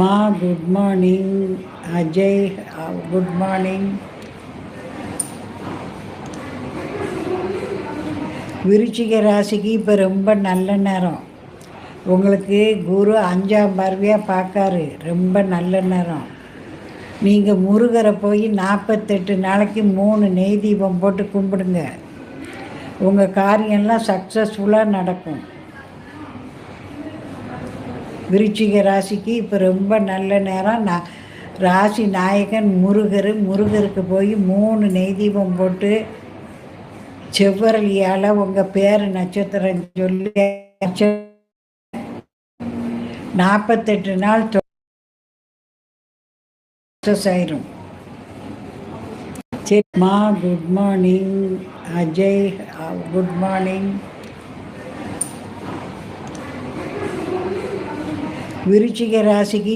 மா good morning Ajay good morning விருச்சிக ராசிக்கு இப்போ ரொம்ப நல்ல நேரம். உங்களுக்கு குரு அஞ்சாம் பார்வையாக பார்க்காரு. ரொம்ப நல்ல நேரம். நீங்கள் முருகரை போய் நாற்பத்தெட்டு நாளைக்கு மூணு நெய் தீபம் போட்டு கும்பிடுங்க. உங்கள் காரியம்லாம் சக்ஸஸ்ஃபுல்லாக நடக்கும். விருச்சிக ராசிக்கு இப்போ ரொம்ப நல்ல நேரம். நான் ராசி நாயகன் முருகர் முருகருக்கு போய் மூணு நெய் தீபம் போட்டு செவ்வரளியால் உங்கள் பேர் நட்சத்திரம் சொல்லி நாற்பத்தெட்டு நாள் சக்ஸஸ் ஆயிரும் சரிம்மா good morning Ajay good morning விருச்சிக ராசிக்கு